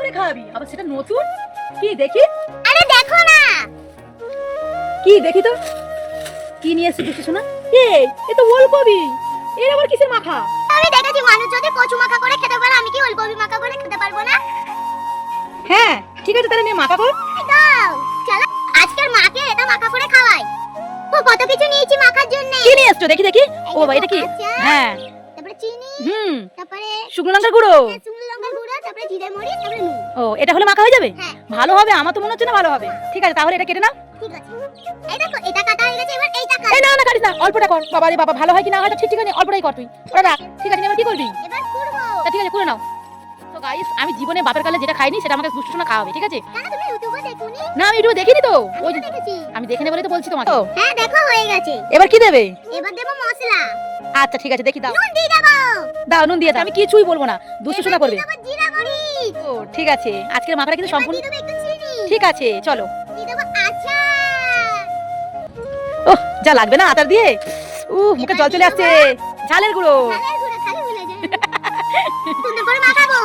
করে খাওয়াবি। আবার সেটা নতুন? কি দেখি? আরে দেখো না। কি দেখি তো? কি নিয়ে শোনা এ এ তো ওলকবি এর আবার কিসের মাখা আমি দেখেছি মানুষ যদি কচু মাখা করে খেতে পারে আমি কি ওলকপি মাখা করে খেতে পারব না? হ্যাঁ ঠিক আছে তাহলে নিয়ে মাখা কর। দাও চলো। আজকের মাকে এটা মাখা করে খাওয়াই। ও কত কিছু নিয়েছি মাখার জন্য। কি নিয়ে এসছো? দেখি দেখি। ও বাবা এটা কি? হ্যাঁ। তারপরে চিনি হুম। তারপরে শুকনো লঙ্কার গুঁড়ো। শুকনো লঙ্কার গুঁড়ো তারপরে জিরে মরিচ তারপরে নুন। ও এটা হলে মাখা হয়ে যাবে? হ্যাঁ। ভালো হবে আমার তো মনে হচ্ছে না ভালো হবে। ঠিক আছে তাহলে এটা কেটে নাও। ঠিক আছে। এই দেখো এটা কাটা হয়ে গেছে এবার এইটা কাট। এই না না কাটিস না অল্পটা কর। বাবা রে বাবা ভালো হয় কি না হয় ঠিক ঠিক আছে অল্পটাই কর তুই। ওটা রাখ। ঠিক আছে এবার কি করবি এবার করব। ঠিক আছে করে নাও। তো গাইস আমি জীবনে বাপের কালে যেটা খাইনি সেটা আমাকে দুষ্টু শোনা খাওয়াবে ঠিক আছে? কেন তুমি ইউটিউবে দেখোনি? না আমি একটু দেখিনি তো। ওই আমি দেখে নেব বলেই তো বলছি তোমাকে। হ্যাঁ দেখো হয়ে গেছে। এবার কি দেবে? এবার দেবো মশলা। আচ্ছা ঠিক আছে দেখি দাও। নুন দিয়ে দেবো। দাও নুন দিয়ে দাও। আমি কিছুই বলব না। দুষ্টু শোনা এবার করবে। ঠিক আছে। আজকের মাথাটা কিন্তু সম্পূর্ণ ঠিক আছে চলো। ওহ যা লাগবে না আচার দিয়ে? উ মুখে জল চলে আসছে। ঝালের গুঁড়ো।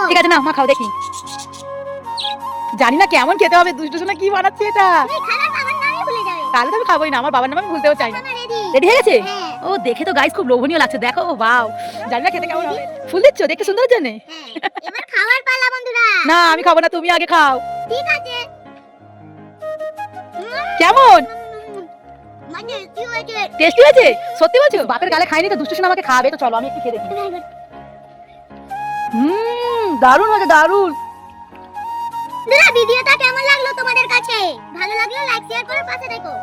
ঠিক আছে না মা খাও দেখি। জানি না কেমন খেতে হবে দুষ্টু শোনা কি বানাচ্ছে এটা? তাহলে তো আমি খাবোই না আমার বাবার নাম আমি ভুলতেও চাই না। রেডি রেডি হয়ে গেছে? হ্যাঁ। ও দেখে তো গাইস খুব লোভনীয় লাগছে দেখো ও বাও জানি না খেতে কেমন হবে। ফুল দিচ্ছ দেখতে সুন্দর জানে হ্যাঁ এবার খাওয়ার পালা। না আমি খাব না তুমি আগে খাও। ঠিক আছে। কেমন? মানে টেস্টি হয়েছে? সত্যি বলছো? বাপের গালে খাইনি তো দুষ্টু শোনা আমাকে খাবে তো চলো আমি একটু খেয়ে দেখি। হুম দারুণ হয়েছে দারুণ। ভিডিওটা কেমন লাগল তোমাদের কাছে? ভালো লাগলে লাইক শেয়ার করে পাশে দেখো